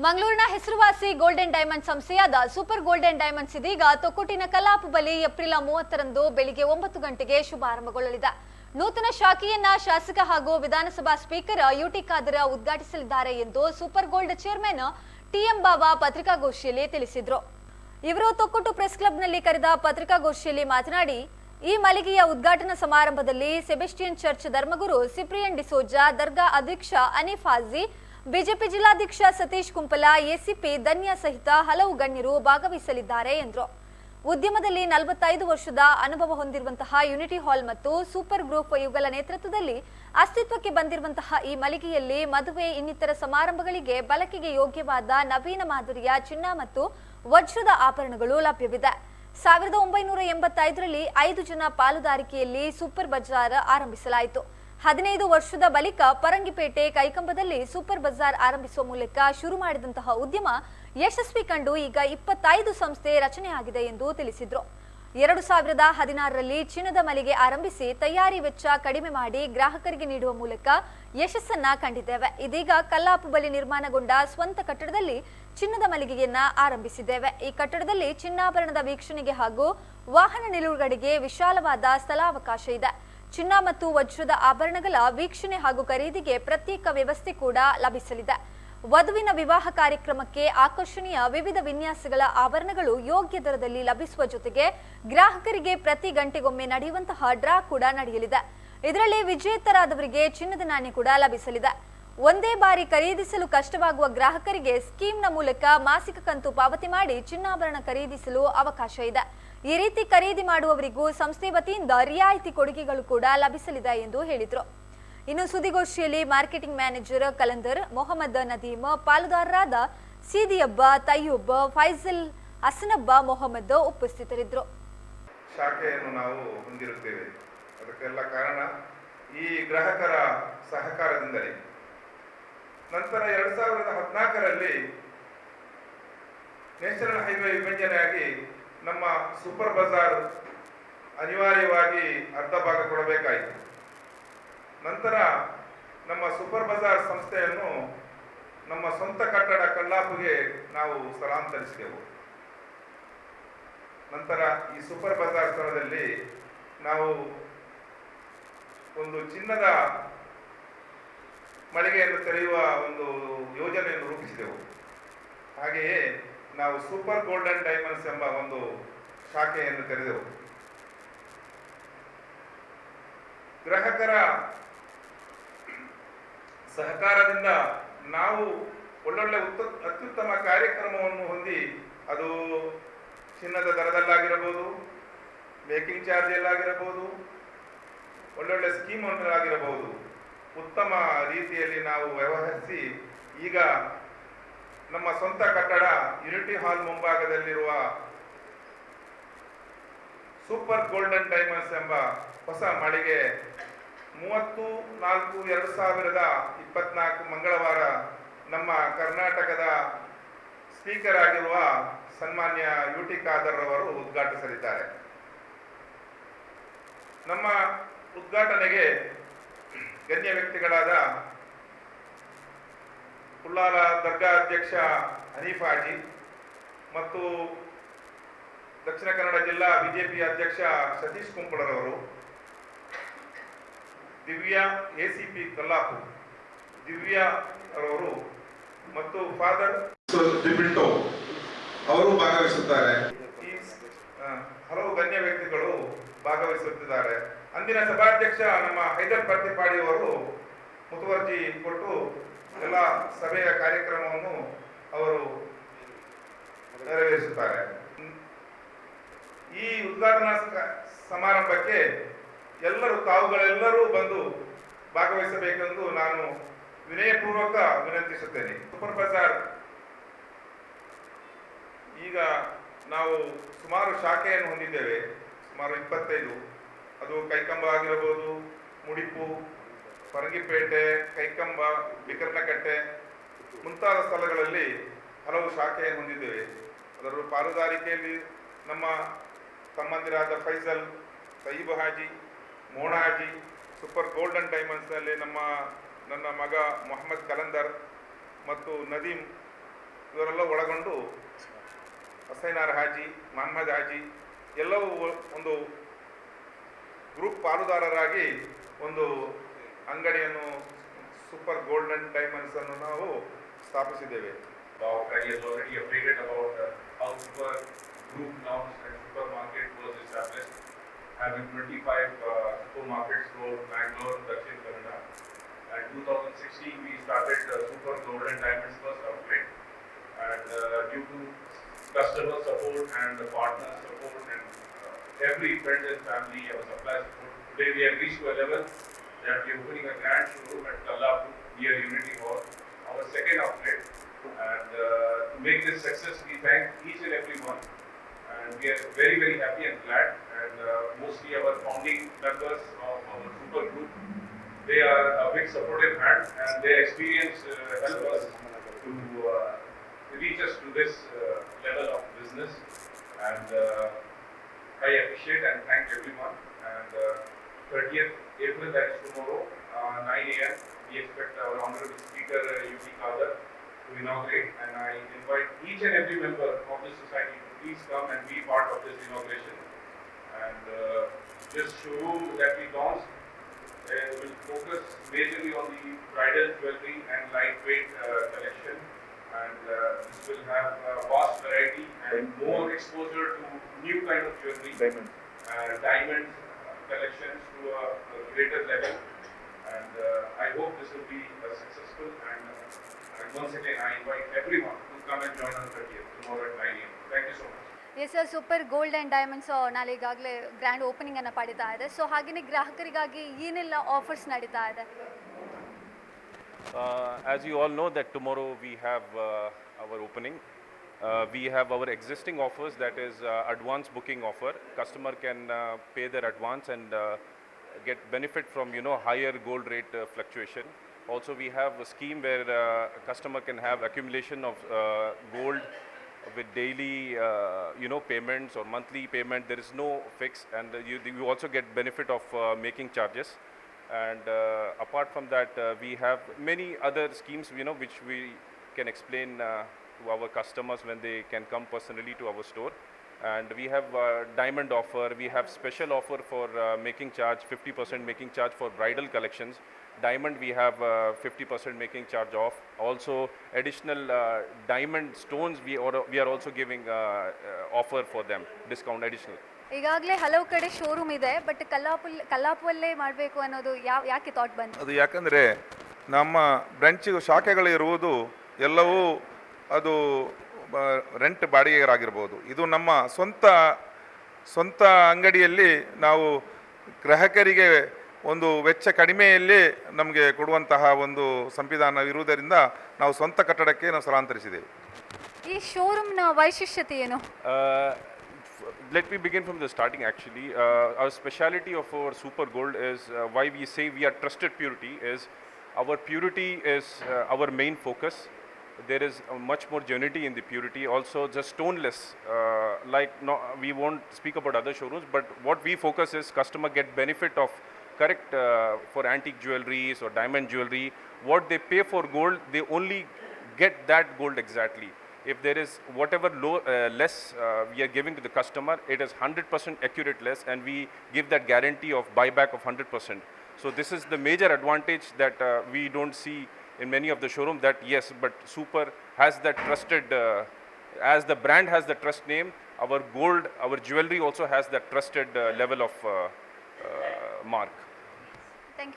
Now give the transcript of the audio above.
ಮಂಗಳೂರಿನ ಹೆಸರುವಾಸಿ golden diamond ಸಂಸ್ಥೆಯಾದ ಸೂಪರ್ ಗೋಲ್ಡನ್ ಡೈಮಂಡ್ಸ್ ಇದೀಗ ತೊಕ್ಕೊಟ್ಟಿನ ಕಲಾಪ ಬಳಿ ಏಪ್ರಿಲ್ ಮೂವತ್ತರಂದು ಬೆಳಿಗ್ಗೆ ಒಂಬತ್ತು ಗಂಟೆಗೆ ಶುಭಾರಂಭಗೊಳ್ಳಲಿದೆ. ನೂತನ ಶಾಖೆಯನ್ನ ಶಾಸಕ ಹಾಗೂ ವಿಧಾನಸಭಾ ಸ್ಪೀಕರ್ ಯುಟಿ ಖಾದರ್ ಉದ್ಘಾಟಿಸಲಿದ್ದಾರೆ ಎಂದು super gold chairman TM Baba ಪತ್ರಿಕಾಗೋಷ್ಠಿಯಲ್ಲಿ ತಿಳಿಸಿದ್ರು. ಇವರು ತೊಕ್ಕೊಟ್ಟು ಪ್ರೆಸ್ ಕ್ಲಬ್ನಲ್ಲಿ ಕರೆದ ಪತ್ರಿಕಾಗೋಷ್ಠಿಯಲ್ಲಿ ಮಾತನಾಡಿ, ಈ ಮಳಿಗೆಯ ಉದ್ಘಾಟನಾ ಸಮಾರಂಭದಲ್ಲಿ ಸೆಬೆಸ್ಟಿಯನ್ ಚರ್ಚ್ ಧರ್ಮಗುರು ಸಿಪ್ರಿಯನ್ ಡಿಸೋಜಾ ದರ್ಗಾ ಅಧ್ಯಕ್ಷ ಅನೀಫ್ ಹಾಜಿ ಬಿಜೆಪಿ ಜಿಲ್ಲಾಧ್ಯಕ್ಷ ಸತೀಶ್ ಕುಂಪಲ, ಎಸಿಪಿ ಧನ್ಯ ಸಹಿತ ಹಲವು ಗಣ್ಯರು ಭಾಗವಹಿಸಲಿದ್ದಾರೆ ಎಂದರು. ಉದ್ಯಮದಲ್ಲಿ ನಲವತ್ತೈದು ವರ್ಷದ ಅನುಭವ ಹೊಂದಿರುವಂತಹ ಯುನಿಟಿ ಹಾಲ್ ಮತ್ತು ಸೂಪರ್ ಗ್ರೂಪ್ ಇವುಗಳ ನೇತೃತ್ವದಲ್ಲಿ ಅಸ್ತಿತ್ವಕ್ಕೆ ಬಂದಿರುವಂತಹ ಈ ಮಳಿಗೆಯಲ್ಲಿ ಮದುವೆ ಇನ್ನಿತರ ಸಮಾರಂಭಗಳಿಗೆ ಬಳಕೆಗೆ ಯೋಗ್ಯವಾದ ನವೀನ ಮಾದರಿಯ ಚಿನ್ನ ಮತ್ತು ವಜ್ರದ ಆಭರಣಗಳು ಲಭ್ಯವಿದೆ. ಸಾವಿರದ ಒಂಬೈನೂರ ಎಂಬತ್ತೈದರಲ್ಲಿ ಐದು ಜನ ಪಾಲುದಾರಿಕೆಯಲ್ಲಿ ಸೂಪರ್ ಬಜಾರ್ ಆರಂಭಿಸಲಾಯಿತು. ಹದಿನೈದು ವರ್ಷದ ಬಳಿಕ ಪರಂಗಿಪೇಟೆ, ಕೈಕಂಬದಲ್ಲಿ ಸೂಪರ್ ಬಜಾರ್ ಆರಂಭಿಸುವ ಮೂಲಕ ಶುರು ಮಾಡಿದಂತಹ ಉದ್ಯಮ ಯಶಸ್ವಿ ಕಂಡು ಈಗ ಇಪ್ಪತ್ತೈದು ಸಂಸ್ಥೆ ರಚನೆಯಾಗಿದೆ ಎಂದು ತಿಳಿಸಿದ್ರು. ಎರಡು ಸಾವಿರದ ಹದಿನಾರರಲ್ಲಿ ಚಿನ್ನದ ಮಳಿಗೆ ಆರಂಭಿಸಿ ತಯಾರಿ ವೆಚ್ಚ ಕಡಿಮೆ ಮಾಡಿ ಗ್ರಾಹಕರಿಗೆ ನೀಡುವ ಮೂಲಕ ಯಶಸ್ಸನ್ನ ಕಂಡಿದ್ದೇವೆ. ಇದೀಗ ಕಲ್ಲಾಪು ಬಳಿ ನಿರ್ಮಾಣಗೊಂಡ ಸ್ವಂತ ಕಟ್ಟಡದಲ್ಲಿ ಚಿನ್ನದ ಮಳಿಗೆಯನ್ನ ಆರಂಭಿಸಿದ್ದೇವೆ. ಈ ಕಟ್ಟಡದಲ್ಲಿ ಚಿನ್ನಾಭರಣದ ವೀಕ್ಷಣೆಗೆ ಹಾಗೂ ವಾಹನ ನಿಲುಗಡೆಗೆ ವಿಶಾಲವಾದ ಸ್ಥಳಾವಕಾಶ ಇದೆ. ಚಿನ್ನ ಮತ್ತು ವಜ್ರದ ಆಭರಣಗಳ ವೀಕ್ಷಣೆ ಹಾಗೂ ಖರೀದಿಗೆ ಪ್ರತ್ಯೇಕ ವ್ಯವಸ್ಥೆ ಕೂಡ ಲಭಿಸಲಿದೆ. ವಧುವಿನ ವಿವಾಹ ಕಾರ್ಯಕ್ರಮಕ್ಕೆ ಆಕರ್ಷಣೀಯ ವಿವಿಧ ವಿನ್ಯಾಸಗಳ ಆಭರಣಗಳು ಯೋಗ್ಯ ದರದಲ್ಲಿ ಲಭಿಸುವ ಜೊತೆಗೆ ಗ್ರಾಹಕರಿಗೆ ಪ್ರತಿ ಗಂಟೆಗೊಮ್ಮೆ ನಡೆಯುವಂತಹ ಡ್ರಾ ಕೂಡ ನಡೆಯಲಿದೆ. ಇದರಲ್ಲಿ ವಿಜೇತರಾದವರಿಗೆ ಚಿನ್ನದ ನಾಣ್ಯ ಕೂಡ ಲಭಿಸಲಿದೆ. ಒಂದೇ ಬಾರಿ ಖರೀದಿಸಲು ಕಷ್ಟವಾಗುವ ಗ್ರಾಹಕರಿಗೆ ಸ್ಕೀಮ್ನ ಮೂಲಕ ಮಾಸಿಕ ಕಂತು ಪಾವತಿ ಮಾಡಿ ಚಿನ್ನಾಭರಣ ಖರೀದಿಸಲು ಅವಕಾಶ ಇದೆ. ಈ ರೀತಿ ಖರೀದಿ ಮಾಡುವವರಿಗೂ ಸಂಸ್ಥೆ ವತಿಯಿಂದ ರಿಯಾಯಿತಿ ಕೊಡುಗೆಗಳು ಕೂಡ ಲಭಿಸಲಿದೆ ಎಂದು ಹೇಳಿದರು. ಇನ್ನು ಸುದ್ದಿಗೋಷ್ಠಿಯಲ್ಲಿ ಮಾರ್ಕೆಟಿಂಗ್ ಮ್ಯಾನೇಜರ್ ಕಲಂದರ್, ಮೊಹಮ್ಮದ್ ನದೀಮ್, ಪಾಲುದಾರರಾದ ಸೀದಿಯಬ್ಬ, ತಯ್ಯುಬ್ಬ ಫೈಜಲ್ ಹಸನಬ್ಬ, ಮೊಹಮ್ಮದ್ ಉಪಸ್ಥಿತರಿದ್ದರು. ಶಾಖೆಯನ್ನು ನಾವು ಹೊಂದಿರುತ್ತೇವೆ. ಅದಕ್ಕೆಲ್ಲ ಕಾರಣ ಈ ಗ್ರಾಹಕರ ಸಹಕಾರದಿಂದಲೇ. ನಂತರ ಎರಡು ಸಾವಿರದ ಹದಿನಾಲ್ಕರಲ್ಲಿ ನ್ಯಾಷನಲ್ ಹೈವೇ ವಿಭಜನೆಯಾಗಿ ನಮ್ಮ ಸೂಪರ್ ಬಜಾರ್ ಅನಿವಾರ್ಯವಾಗಿ ಅರ್ಧ ಭಾಗ ಕೊಡಬೇಕಾಯಿತು. ನಂತರ ನಮ್ಮ ಸೂಪರ್ ಬಜಾರ್ ಸಂಸ್ಥೆಯನ್ನು ನಮ್ಮ ಸ್ವಂತ ಕಟ್ಟಡ ಕಲ್ಲಾಪುಗೆ ನಾವು ಸ್ಥಳಾಂತರಿಸಿದೆವು. ನಂತರ ಈ ಸೂಪರ್ ಬಜಾರ್ ಸ್ಥಳದಲ್ಲಿ ನಾವು ಒಂದು ಚಿನ್ನದ ಮಳಿಗೆಯನ್ನು ತೆರೆಯುವ ಒಂದು ಯೋಜನೆಯನ್ನು ರೂಪಿಸಿದೆವು. ಹಾಗೆಯೇ ನಾವು ಸೂಪರ್ ಗೋಲ್ಡನ್ ಡೈಮಂಡ್ಸ್ ಎಂಬ ಒಂದು ಶಾಖೆಯನ್ನು ತೆರೆದೆವು. ಗ್ರಾಹಕರ ಸಹಕಾರದಿಂದ ನಾವು ಒಳ್ಳೊಳ್ಳೆ ಉತ್ತ ಅತ್ಯುತ್ತಮ ಕಾರ್ಯಕ್ರಮವನ್ನು ಹೊಂದಿ ಅದು ಚಿನ್ನದ ದರದಲ್ಲಾಗಿರಬಹುದು, ಮೇಕಿಂಗ್ ಚಾರ್ಜಲ್ಲಾಗಿರಬಹುದು, ಒಳ್ಳೊಳ್ಳೆ ಸ್ಕೀಮ್ ಆಗಿರಬಹುದು ಉತ್ತಮ ರೀತಿಯಲ್ಲಿ ನಾವು ವ್ಯವಹರಿಸಿ ಈಗ ನಮ್ಮ ಸ್ವಂತ ಕಟ್ಟಡ ಯುನಿಟಿ ಹಾಲ್ ಮುಂಭಾಗದಲ್ಲಿರುವ ಸೂಪರ್ ಗೋಲ್ಡನ್ ಡೈಮಂಡ್ಸ್ ಎಂಬ ಹೊಸ ಮಳಿಗೆ ಮೂವತ್ತು ನಾಲ್ಕು ಎರಡು ಸಾವಿರದ ಇಪ್ಪತ್ನಾಲ್ಕು ಮಂಗಳವಾರ ನಮ್ಮ ಕರ್ನಾಟಕದ ಸ್ಪೀಕರ್ ಆಗಿರುವ ಸನ್ಮಾನ್ಯ ಯು ಟಿ ಖಾದರ್ ಅವರು ಉದ್ಘಾಟಿಸಲಿದ್ದಾರೆ. ನಮ್ಮ ಉದ್ಘಾಟನೆಗೆ ಗಣ್ಯ ವ್ಯಕ್ತಿಗಳಾದ ಉಳ್ಳಾಲ ದರ್ಗಾ ಅಧ್ಯಕ್ಷ ಹನೀಫಾಜಿ ಮತ್ತು ದಕ್ಷಿಣ ಕನ್ನಡ ಜಿಲ್ಲಾ ಬಿಜೆಪಿ ಅಧ್ಯಕ್ಷ ಸತೀಶ್ ಕುಂಪಳರವರು ದಿವ್ಯಾ ಎಸಿಪಿ ಕಲ್ಲಾಪು ದಿವ್ಯಾ ಅವರು ಮತ್ತು ಫಾದರ್ ಡಿಬಿಟೋ ಅವರು ಭಾಗವಹಿಸುತ್ತಾರೆ. ಈ ಹಲವು ಗಣ್ಯ ವ್ಯಕ್ತಿಗಳು ಭಾಗವಹಿಸುತ್ತಿದ್ದಾರೆ. ಅಂದಿನ ಸಭಾಧ್ಯಕ್ಷ ನಮ್ಮ ಹೈದರ್ ಪರ್ತಿಪಾಡಿ ಅವರು ಮುತುವರ್ಜಿ ಕೊಟ್ಟು ಎಲ್ಲ ಸಭೆಯ ಕಾರ್ಯಕ್ರಮವನ್ನು ಅವರು ನೆರವೇರಿಸುತ್ತಾರೆ. ಈ ಉದ್ಘಾಟನಾ ಸಮಾರಂಭಕ್ಕೆ ಎಲ್ಲರೂ, ತಾವುಗಳೆಲ್ಲರೂ ಬಂದು ಭಾಗವಹಿಸಬೇಕೆಂದು ನಾನು ವಿನಯಪೂರ್ವಕ ವಿನಂತಿಸುತ್ತೇನೆ. Super bazaar. ಈಗ ನಾವು ಸುಮಾರು ಶಾಖೆಯನ್ನು ಹೊಂದಿದ್ದೇವೆ. ಸುಮಾರು ಇಪ್ಪತ್ತೈದು. ಅದು ಕೈಕಂಬ ಆಗಿರಬಹುದು ಮುಡಿಪು ಪರಂಗಿಪೇಟೆ ಕೈಕಂಬ, ಬಿಕರ್ನಕಟ್ಟೆ ಮುಂತಾದ ಸ್ಥಳಗಳಲ್ಲಿ ಹಲವು ಶಾಖೆಯನ್ನು ಹೊಂದಿದ್ದೇವೆ. ಅದರ ಪಾಲುದಾರಿಕೆಯಲ್ಲಿ ನಮ್ಮ ತಮ್ಮಂದಿರಾದ ಫೈಸಲ್ ಸಯೀಬ್ ಹಾಜಿ, ಮೋಣ ಹಾಜಿ, ಸೂಪರ್ ಗೋಲ್ಡನ್ ಡೈಮಂಡ್ಸ್ನಲ್ಲಿ ನಮ್ಮ, ನನ್ನ ಮಗ ಮೊಹಮ್ಮದ್ ಕಲಂದರ್ ಮತ್ತು ನದೀಮ್ ಇವರೆಲ್ಲ ಒಳಗೊಂಡು ಹಸೈನಾರ್ ಹಾಜಿ, ಮಹಮ್ಮದ್ ಹಾಜಿ ಎಲ್ಲವೂ ಒಂದು ಗ್ರೂಪ್ ಪಾಲುದಾರರಾಗಿ ಒಂದು ಅಂಗಡಿಯನ್ನು ಸೂಪರ್ ಗೋಲ್ಡನ್ ಡೈಮಂಡ್ಸ್ ಅನ್ನು ನಾವು ಸ್ಥಾಪಿಸಿದ್ದೇವೆ Baukai is already updated about uh, how super group norms and supermarket was established, having 25 uh, supermarkets for Bangalore, Dakshin Kannada. And 2016 we started uh, Super Gold and Diamonds first outlet. And uh, due to customer support and the partner support and uh, every friend and family, our supply support, today we have reached to a level that we are opening a grand showroom at Kallapu near Unity Hall, our second outlet. And uh, to make this success, we thank each and every one. And we are very, very happy and glad. And uh, mostly our founding members of our super group, they are a big supportive hand and their experience uh, help us to uh, reach us to this uh, level of business. And uh, I appreciate and thank everyone. And uh, 30th April, that is tomorrow, uh, 9 a.m. We expect our Honorable Speaker uh, UP Kadar to inaugurate and I invite each and every member of the society to please come and be part of this inauguration. And uh, this showroom that we launched uh, will focus majorly on the bridal jewelry and lightweight uh, collection and uh, this will have a vast variety and more exposure to new kind of jewelry. Diamond. Uh, diamonds collections to a, a greater level. And uh, I hope this will be uh, successful. And, uh, and once again, I invite everyone to come and join on 30th tomorrow at 9 a.m. Thank you so much. Yes sir super gold and diamonds ನಾಳೆ ಈಗಾಗಲೇ grand opening ಅನ್ನು ಪಡಿತಾ ಇದೆ so ಹಾಗೆಯೇ ಗ್ರಾಹಕರಿಗಾಗಿ ಏನೆಲ್ಲ offers ನಡೀತಾ ಇದೆ Uh, as you all know that tomorrow we have opening our opening. Uh, we have our existing offers that is uh, advance booking offer. Customer can uh, pay their advance and uh, get benefit from you know higher gold rate uh, fluctuation. Also we have a scheme where uh, customer can have accumulation of uh, gold with daily uh, you know payments or monthly payment. There is no fix and uh, you, you also get benefit of uh, making charges and uh, apart from that uh, we have many other schemes you know which we can explain uh, to our customers when they can come personally to our store and we have a diamond offer we have special offer for uh, making charge 50% making charge for bridal collections diamond we have uh, 50% making charge off also additional uh, diamond stones we or, we are also giving uh, uh, offer for them discount additional ಈಗಾಗಲೇ ಹಲವು ಕಡೆ showroom ಇದೆ but ಕಲ್ಲಾಪುಲ್ ಕಲ್ಲಾಪುವಲ್ಲೇ ಮಾಡಬೇಕು ಅನ್ನೋದು ಯಾವ ಯಾಕೆ thought ಬಂತು ಅದು ಯಾಕಂದರೆ ನಮ್ಮ ಬ್ರಂಚ್ ಶಾಖೆಗಳಿರುವುದು ಎಲ್ಲವೂ ಅದು ರೆಂಟ್ ಬಾಡಿಗೆಗಾಗಿರ್ಬೋದು ಇದು ನಮ್ಮ ಸ್ವಂತ ಸ್ವಂತ ಅಂಗಡಿಯಲ್ಲಿ ನಾವು ಗ್ರಾಹಕರಿಗೆ ಒಂದು ವೆಚ್ಚ ಕಡಿಮೆಯಲ್ಲಿ ನಮಗೆ ಕೊಡುವಂತಹ ಒಂದು ಸಂವಿಧಾನವಿರುವುದರಿಂದ ನಾವು ಸ್ವಂತ ಕಟ್ಟಡಕ್ಕೆ ನಾವು ಸ್ಥಳಾಂತರಿಸಿದ್ದೇವೆ ಈ ಶೋರೂಮ್ನ ವೈಶಿಷ್ಟ್ಯತೆ ಏನು let me begin from the starting actually. Uh, our super of our super gold is uh, why we say we are trusted purity is our purity is uh, our main focus. There is much more genuinity in the purity. Also, just stoneless. Uh, like no, we won't speak about other showrooms, but what we focus is customer get benefit of correct uh, for antique jewelries or diamond jewelry. What they pay for gold, they only get that gold exactly if there is whatever low, uh, less uh, we are giving to the customer, it is 100% accurate less, and we give that guarantee of buyback of 100%. So this is the major advantage that uh, we don't see in many of the showroom. That yes, but Super has that trusted, uh, as the brand has the trust name, our gold, our jewelry also has that trusted uh, level of uh, uh, mark.